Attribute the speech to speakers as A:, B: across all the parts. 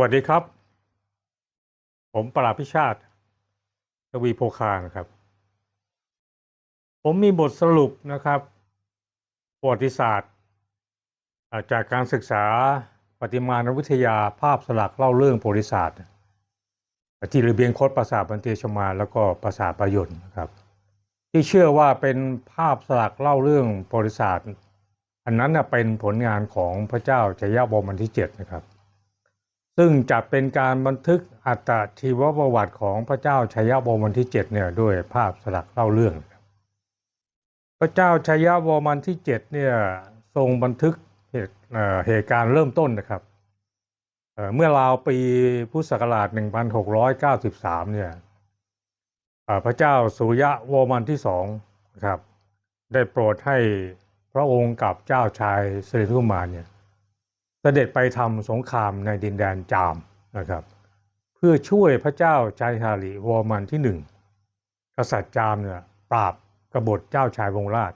A: วัสดีครับ ผมปราพิชาติทวีโพคานะครับ ผมมีบทสรุปนะครับประวัติศาสตร์ จากการศึกษาปฏิมานวิทยาภาพสลักเล่าเรื่องประวัติศาสตร์ที่ระเบียงคดปราสาทบันเทชมา แล้วก็ปราสาทประยนนะครับ ที่เชื่อว่าเป็นภาพสลักเล่าเรื่องประวัติศาสตร์ อันนั้นเป็นผลงานของพระเจ้าชัยยะวรมันที่เจ็ดนะครับ ซึ่งจะเป็นการบันทึกอัตชีวประวัติของพระเจ้าชัยยะวรมันที่เจ็ดเนี่ยด้วยภาพสลักเล่าเรื่อง พระเจ้าชัยยะวรมันที่เจ็ดเนี่ยทรงบันทึกเหตุเเหตุการณ์เริ่มต้นนะครับเเมื่อราวปีพุทธศักราช 1693 เนี่ยพระเจ้าสุยะวรมันที่สองครับ ได้โปรดให้พระองค์กับเจ้าชายสิริธุมานเนี่ย ด็จไปทำสงครามในดินแดนจามนะครับ เพื่อช่วยพระเจ้าชายฮาริวอมันที่หนึ่งกษัตริย์จามเนี่ยปราบกบฏเจ้าชายวงราช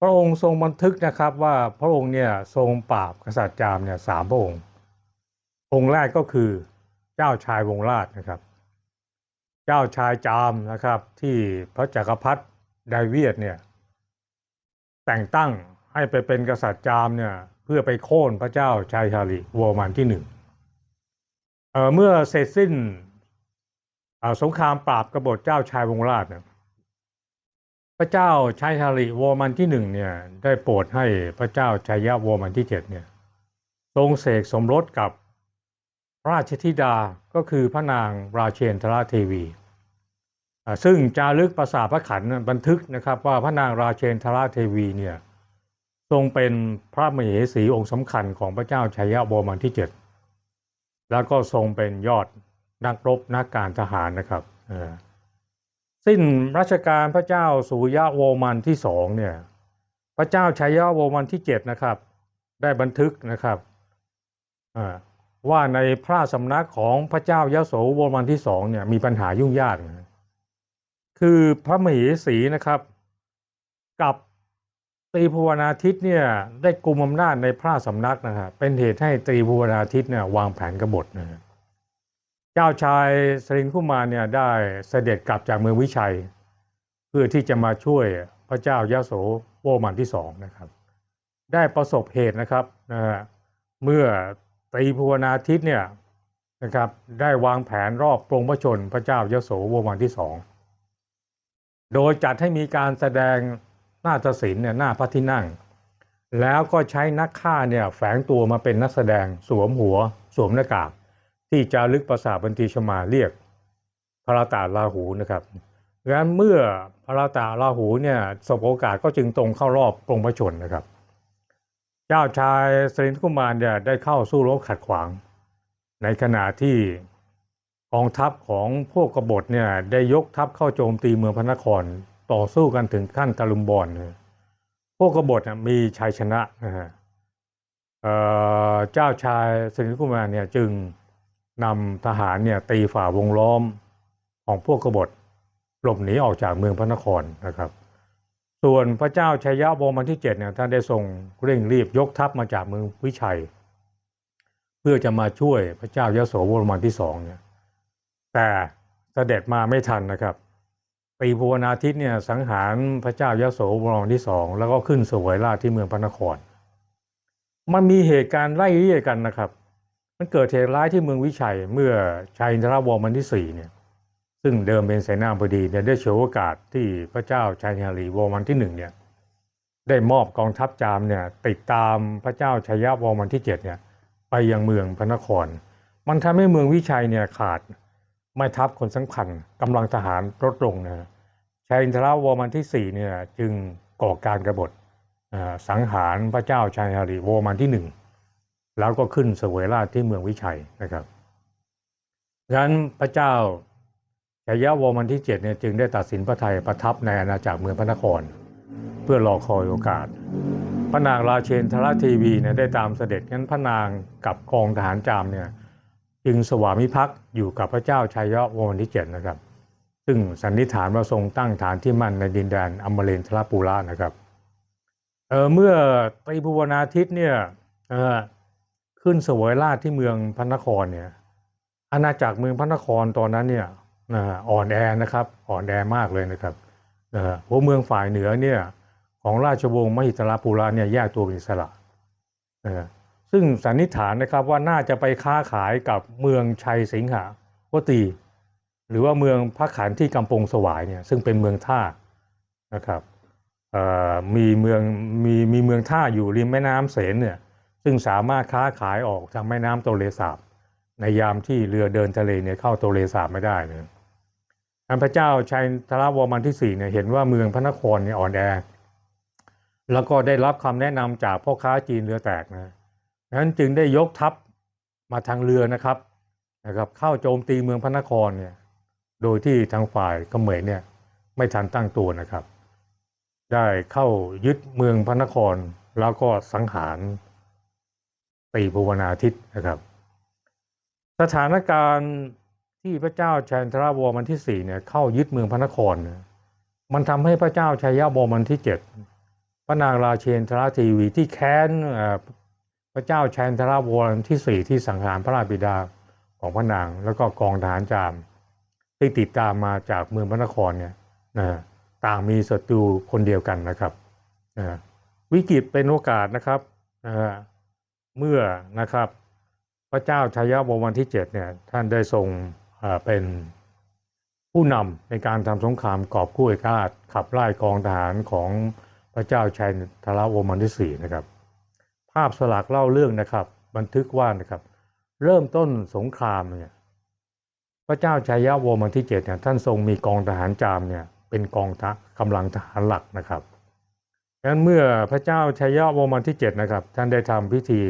A: พระองค์ทรงบันทึกนะครับว่าพระองค์เนี่ยทรงปราบกษัตริย์จามเนี่ยสามพระองค์ องค์แรกก็คือเจ้าชายวงราชนะครับ เจ้าชายจามนะครับที่พระจักรพรรดิไดเวียดเนี่ยแต่งตั้งให้ไปเป็นกษัตริย์จามเนี่ย เพื่อไปโค่นพระเจ้าชายชาลิวอร์มันที่หนึ่งเเมื่อเสร็จสิ้นสงครามปราบกบฏเจ้าชายวงราชเนี่ยพระเจ้าชายชาลิวอร์มันที่หนึ่งเนี่ยได้โปรดให้พระเจ้าชายาวอร์มันที่เจ็ดเนี่ยทรงเสกสมรสกับพระราชธิดาก็คือพระนางราเชนทราเทวีซึ่งจารึกประสาพระขันบันทึกนะครับว่าพระนางราเชนทราเทวีเนี่ย ทรงเป็นพระมเหสีองค์สำคัญของพระเจ้าชัยยะวรมันที่เจ็ดแล้วก็ทรงเป็นยอดนักรบนักการทหารนะครับสิ้นรัชกาลพระเจ้าสุยะโวมันที่สองเนี่ยพระเจ้าชัยยะวมันที่เจ็ดนะครับ ได้บันทึกนะครับว่าในพระสำนักของพระเจ้ายโสโวมันที่สองเนี่ยมีปัญหายุ่งยาก คือพระมเหสีนะครับ กับ ตรีภูวนาทิตเนี่ยได้กลุ่มอำนาจในพระสำนักนะครับเป็นเหตุให้ตรีภูวนาทิตเนี่ยวางแผนกบฏนะเจ้าชายสริงคุมารเนี่ยได้เสด็จกลับจากเมืองวิชัย เพื่อที่จะมาช่วยพระเจ้ายาโสโวมันที่สองนะครับ ได้ประสบเหตุนะครับนะฮะเมื่อตรีภูวนาทิตเนี่ยนะครับได้วางแผนรอบปรงพระชนพระเจ้ายโสโวมันที่สองโดยจัดให้มีการแสดง นาฏศิลป์เนี่ยหน้าพระที่นั่ง แล้วก็ใช้นักฆ่าเนี่ยแฝงตัวมาเป็นนักแสดงสวมหัว สวมหน้ากากที่จารึกประสาบันทีชมาเรียกพระตาลาหูนะครับดังนั้นเมื่อพระตาลาหูเนี่ยสบโอกาสก็จึงตรงเข้ารอบปรงพระชนนะครับ เจ้าชายสรินทกุมารเนี่ยได้เข้าสู้รบขัดขวาง ในขณะที่กองทัพของพวกกบฏเนี่ยได้ยกทัพเข้าโจมตีเมืองพระนคร ต่อสู้กันถึงขั้นตะลุมบอลพวกกบฏมีชัยชนะนะฮะเจ้าชายสิริกุมารเนี่ยจึงนำทหารเนี่ยตีฝ่าวงล้อมของพวกกบฏหลบหนีออกจากเมืองพระนครนะครับ ส่วนพระเจ้าชัยยะวรมันที่เจ็ดเนี่ยท่านได้ทรงเร่งรีบยกทัพมาจากเมืองวิชัย เพื่อจะมาช่วยพระเจ้ายโสวรมันที่สองเนี่ยแต่เสด็จมาไม่ทันนะครับ ปีภูวนาทิตเนี่ยสังหารพระเจ้ายโสวรมันที่สองแล้วก็ขึ้นเสวยราชที่เมืองพระนคร มันมีเหตุการณ์ไล่เรียกันนะครับ มันเกิดเหตุร้ายที่เมืองวิชัยเมื่อชัยอินทรวรมันที่สี่เนี่ยซึ่งเดิมเป็นเสนาบดีเนี่ยได้ฉวยโอกาสที่พระเจ้าชัยฮารีวรมันที่หนึ่งเนี่ยได้มอบกองทัพจามเนี่ยติดตามพระเจ้าชัยยะวรมันที่เจ็ดเนี่ยไปยังเมืองพระนคร มันทำให้เมืองวิชัยเนี่ยขาด ไม่ทัพคนสำคัญกำลังทหารลดลงนะชัยอินทราวรมันที่สี่เนี่ยจึงก่อการกรบฏสังหารพระเจ้าชัยฮาริวรมันที่หนึ่งแล้วก็ขึ้นเสวยราชที่เมืองวิชัยนะครับดังนั้นพระเจ้าชัยยะวรมันที่เจ็ดเนี่ยจึงได้ตัดสินพระทัยประทับในอาณาจักรเมืองพระนคร เพื่อรอคอยโอกาส พระนางราเชนทรเทีวีเนี่ยได้ตามเสด็จงั้นพระนางกับกองทหารจามเนี่ย จึงสวามิภักดิ์อยู่กับพระเจ้าชัยยะวรมันที่เจ็ดนะครับ ซึ่งสันนิษฐานว่าทรงตั้งฐานที่มั่นในดินแดนอมเรินทรปูระนะครับเออเมื่อตรีภูวนาทิตเนี่ยขขึ้นเสวยราชที่เมืองพระนครเนี่ยอาณาจักรเมืองพระนครตอนนั้นเนี่ยนะฮะอ่อนแอนะครับอ่อนแอมากเลยนะครับนะฮะหัวเมืองฝ่ายเหนือเนี่ยของราชวงศ์มหิตลปุระเนี่ยแยกตัวเป็นอิสระนะฮะ ซึ่งสันนิษฐานนะครับว่าน่าจะไปค้าขายกับเมืองชัยสิงหาวตี หรือว่าเมืองพระขันที่กำปงสวายเนี่ยซึ่งเป็นเมืองท่านะครับมีเมืองมีมีเมืองท่าอยู่ริมแม่น้ำเสนเนี่ยซึ่งสามารถค้าขายออกทางแม่น้ำโตเลสาบ ในยามที่เรือเดินทะเลเนี่ยเข้าโตเลสาบไม่ได้เนี่ยอันพระเจ้าชัยธรวรมันที่สี่เนี่ยเห็นว่าเมืองพระนครเนี่ยอ่อนแอ แล้วก็ได้รับคำแนะนำจากพ่อค้าจีนเรือแตกนะ นั้นจึงได้ยกทัพมาทางเรือนะครับนะครับ เข้าโจมตีเมืองพระนครเนี่ยโดยที่ทางฝ่ายเขมรเนี่ยไม่ทันตั้งตัวนะครับ ได้เข้ายึดเมืองพระนครแล้วก็สังหารตีภาวนาทิตนะครับ สถานการณ์ที่พระเจ้าชัยธราวรมันที่สี่เนี่ยเข้ายึดเมืองพระนครเนี่ยมันทำให้พระเจ้าชัยยะวรมันที่เจ็ดพระนางราเชนทราทีวีที่แค้น พระเจ้าชัยธรวรมที่สี่ที่สังหารพระราชบิดาของพระนาง แล้วก็กองทหารจามที่ติดตามมาจากเมืองพระนครเนี่ยนะต่างมีศัตรูคนเดียวกันนะครับนะวิกฤตเป็นโอกาสนะครับนะเมื่อนะครับ พระเจ้าชายาวรมันที่เจ็ดเนี่ยท่านได้ทรงเป็นผู้นำในการทำสงครามกอบกู้เอกราชขับไล่กองทหารของพระเจ้าชัยธราวรมันที่สี่นะครับ ภาพสลักเล่าเรื่องนะครับ บันทึกว่านะครับ เริ่มต้นสงครามเนี่ยพระเจ้าชัยยวมันที่เจ็ดเนี่ยท่านทรงมีกองทหารจามเนี่ยเป็นกองทะกำลังทหารหลักนะครับดังนั้นเมื่อพระเจ้าชัยยวมันที่เจ็ดนะครับ ท่านได้ทำพิธี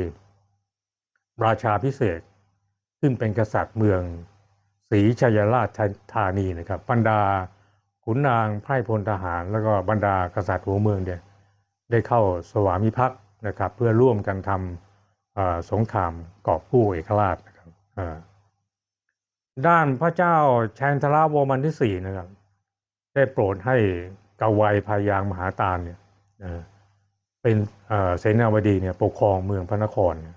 A: ราชาพิเศษกซึ่งเป็นกษัตริย์เมืองศรีชัยราชธานีนะครับบรรดาขุนนางไพร่พลทหาร แล้วก็บรรดากษัตริย์หัวเมืองเนี่ยได้เข้าสวามิภักดิ์ นะครับเพื่อร่วมกันทำสงครามกอบกู้เอกราชนะครับด้านพระเจ้าแชนทราวรมันที่สี่นะครับ ได้โปรดให้กาวัยพายางมหาตาลเนี่ยเอ่อเป็นเอ่อเสนาบดีเนี่ยปกครองเมืองพระนครเนี่ย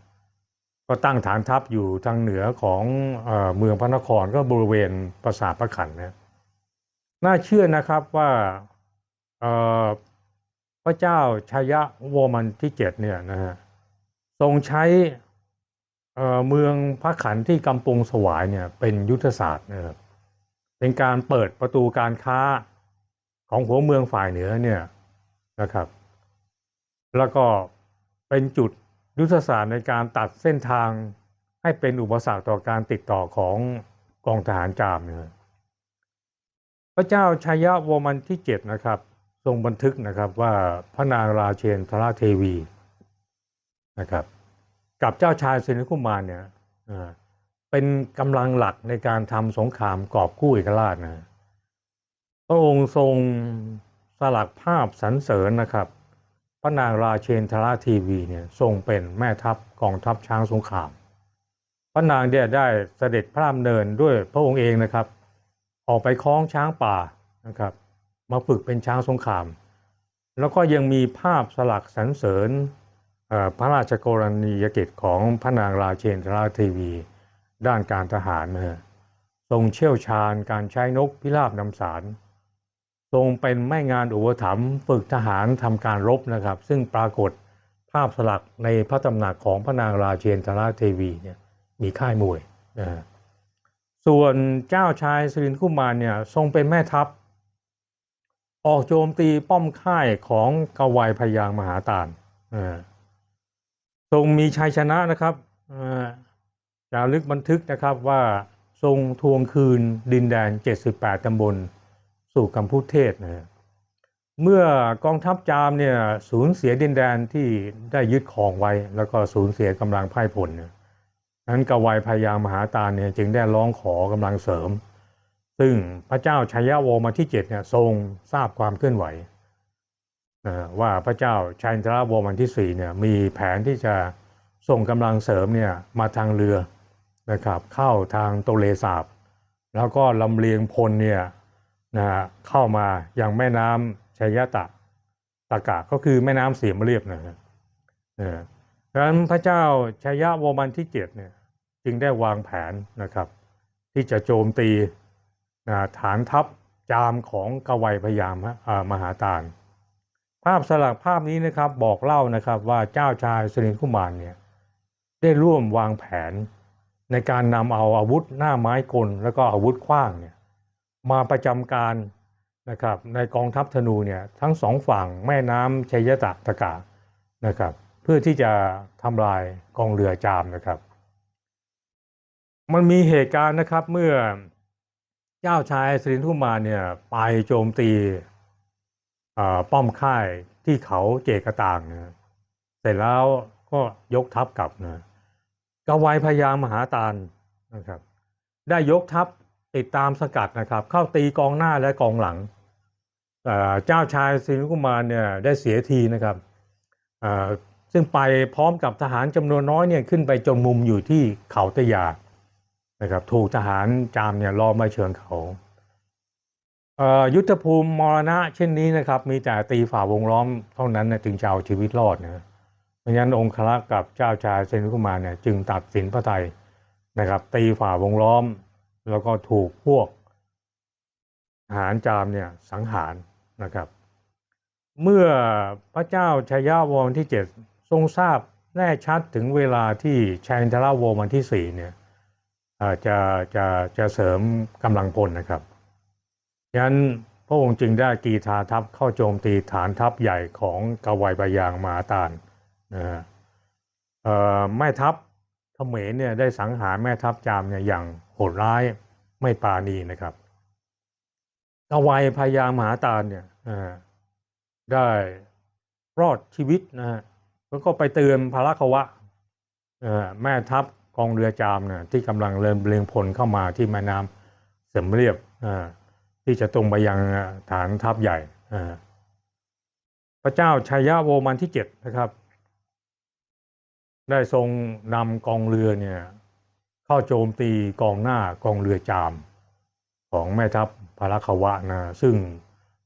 A: ก็ตั้งฐานทัพอยู่ทางเหนือของเอเมืองพระนครก็บริเวณปราสาทพระขันนะน่าเชื่อนะครับว่า ระเจ้าชายะวรมันที่เจ็ดเนี่ยนะฮะทรงใช้เเมืองพระขันที่กำปงสวายเนี่ยเป็นยุทธศาสตร์นะครับเป็นการเปิดประตูการค้าของหัวเมืองฝ่ายเหนือเนี่ยนะครับ แล้วก็เป็นจุดยุทธศาสตร์ในการตัดเส้นทางให้เป็นอุปสรรคต่อการติดต่อของกองทหารจามเนี่ยพระเจ้าชายะวรมันที่เจ็ดนะครับ ทรงบันทึกนะครับว่าพระนางราเชนทราเทวีนะครับ กับเจ้าชายสินคุมารเนี่ยเอ่อเป็นกำลังหลักในการทำสงครามกอบกู้เอกราชนะพระองค์ทรงสลักภาพสรรเสริญนะครับพระนางราเชนทราทีวีเนี่ยทรงเป็นแม่ทัพกองทัพช้างสงคราม พระนางเนี่ยได้เสด็จพระดำเนินด้วยพระองค์เองนะครับ ออกไปคล้องช้างป่านะครับ มาฝึกเป็นช้างสงคราม แล้วก็ยังมีภาพสลักสรรเสริญพระราชกรณียกิจของพระนางราเชนทราทีวี ด้านการทหารนะฮะทรงเชี่ยวชาญการใช้นกพิราบนำสาร ทรงเป็นแม่งานอุปถัมภ์ฝึกทหารทำการรบนะครับ ซึ่งปรากฏภาพสลักในพระตำหนักของพระนางราเชนทราเทวีเนี่ยมีค่ายมวยนะส่วนเจ้าชายสิรินคุมารเนี่ยทรงเป็นแม่ทัพ ออกโจมตีป้อมค่ายของกวัยพยางมหาตาลทรงมีชัยชนะนะครับจารึกบันทึกนะครับว่าทรงทวงคืนดินแดน 78 ตำบล สู่กัมพูเทศนะเมื่อกองทัพจามเนี่ยสูญเสียดินแดนที่ได้ยึดครองไว้ แล้วก็สูญเสียกำลังพ่ายผลนั้นกวัยพยางมหาตาลเนี่ยจึงได้ร้องขอกำลังเสริม ซึ่งพระเจ้าชัยวรมันที่7เนี่ยทรงทราบความเคลื่อนไหวว่าพระเจ้าชัยนทราวรมันที่สี่เนี่ยมีแผนที่จะส่งกำลังเสริมเนี่ยมาทางเรือนะครับเข้าทางโตเลสาบ แล้วก็ลำเลียงพลเนี่ยนะเข้ามาอยังแม่น้ำชัยยะตะตะกะก็คือแม่น้ำเสียมเรียบนะฮะเออดังนั้นพระเจ้าชัยโวมันที่เจ็ดเนี่ยจึงได้วางแผนนะครับที่จะโจมตี ฐานทัพจามของกวัยพยามมหาตาล ภาพสลักภาพนี้นะครับบอกเล่านะครับว่าเจ้าชายสิรินคุมารเนี่ยได้ร่วมวางแผนในการนำเอาอาวุธหน้าไม้กล แล้วก็อาวุธขว้างเนี่ยมาประจำการนะครับในกองทัพธนูเนี่ยทั้งสองฝั่งแม่น้ำชัยตะตะกานะครับเพื่อที่จะทำลายกองเรือจามนะครับ มันมีเหตุการณ์นะครับเมื่อ จ้าชายสิรินธุมาเนี่ยไปโจมตีป้อมค่ายที่เขาเจกะต่างนะเสร็จแล้วก็ยกทัพกลับนะกวัยพยามหาตาลนะครับ ได้ยกทัพติดตามสกัดนะครับ เข้าตีกองหน้าและกองหลังเจ้าชายสิรินธุมาเนี่ยได้เสียทีนะครับซึ่งไปพร้อมกับทหารจำนวนน้อยเนี่ยขึ้นไปจนมุมอยู่ที่เขาตะยา นะครับถูกทหารจามเนี่ยล้อมมาเชิงเขาเยุทธภูมิมรณะเช่นนี้นะครับ มีแต่ตีฝ่าวงล้อมเท่านั้นนะถึงจะเอาชีวิตรอดนะเพราะฉะนั้นองค์ครักษ์กับเจ้าชายเซนุคุมารเนี่ยจึงตัดสินพระไทยนะครับ ตีฝ่าวงล้อม แล้วก็ถูกพวกทหารจามเนี่ยสังหารนะครับ เมื่อพระเจ้าชายาวรที่เจ็ดทรงทราบแน่ชัดถึงเวลาที่ชัยนทราวรมันที่สี่เนี่ย จะจะจะเสริมกำลังพลนะครับฉะนั้นพระองค์จึงได้กีทาทัพเข้าโจมตีฐานทัพใหญ่ของกวัยบายางมหาตาลนะฮะแม่ทัพเขมรเนี่ยได้สังหารแม่ทัพจามเนี่ยอย่างโหดร้ายไม่ปาณีนะครับกวัยพายางมหาตาลเนี่ยได้รอดชีวิตนะฮะแล้วก็ไปเตือนพระลักวะเอ่อแม่ทัพ กองเรือจามเนี่ยที่กำลังเริ่มเลียงพลเข้ามาที่แม่น้ำเสมเรียบอ่าที่จะตรงไปยังฐานทัพใหญ่อ่าพระเจ้าชัยโวมันที่เจ็ดนะครับ ได้ทรงนำกองเรือเนี่ยเข้าโจมตีกองหน้ากองเรือจามของแม่ทัพพระควะนะซึ่ง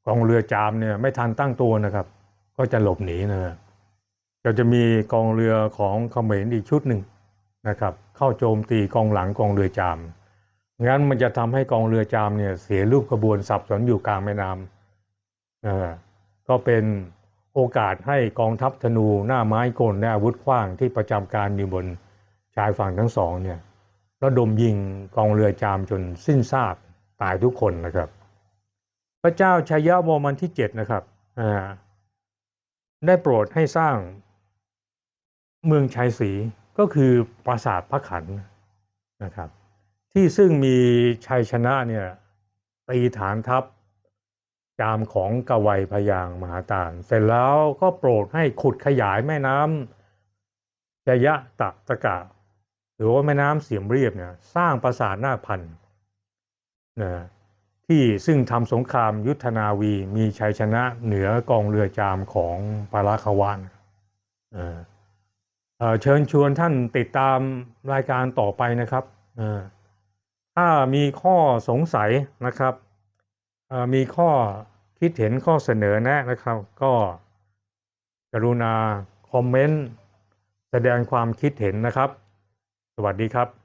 A: กองเรือจามเนี่ยไม่ทันตั้งตัวนะครับ ก็จะหลบหนีนะก็จะมีกองเรือของเขมรอีกชุดหนึ่ง นะครับเข้าโจมตีกองหลังกองเรือจามงั้นมันจะทำให้กองเรือจามเนี่ยเสียรูปกระบวนสับสนอยู่กลางแม่น้ำเออก็เป็นโอกาสให้กองทัพธนูหน้าไม้กลและอาวุธขว้างที่ประจำการอยู่บนชายฝั่งทั้งสองเนี่ยระดมยิงกองเรือจามจนสิ้นซากตายทุกคนนะครับ พระเจ้าชัยโวมันที่เจ็ดนะครับได้โปรดให้สร้างเมืองชัยศรี ก็คือปราสาทพระขันนะครับ ที่ซึ่งมีชัยชนะเนี่ยตีฐานทัพจามของกวัยพยางมหาตาลเสร็จแล้วก็โปรดให้ขุดขยายแม่น้ำจยะตะตะกะ หรือว่าแม่น้ำเสียมเรียบเนี่ยสร้างปราสาทนาพันธ์นะที่ซึ่งทำสงครามยุทธนาวีมีชัยชนะเหนือกองเรือจามของปาราควานเอ่อ เชิญชวนท่านติดตามรายการต่อไปนะครับ ถ้ามีข้อสงสัยนะครับมีข้อคิดเห็นข้อเสนอแนะนะครับ ก็กรุณาคอมเมนต์แสดงความคิดเห็นนะครับ สวัสดีครับ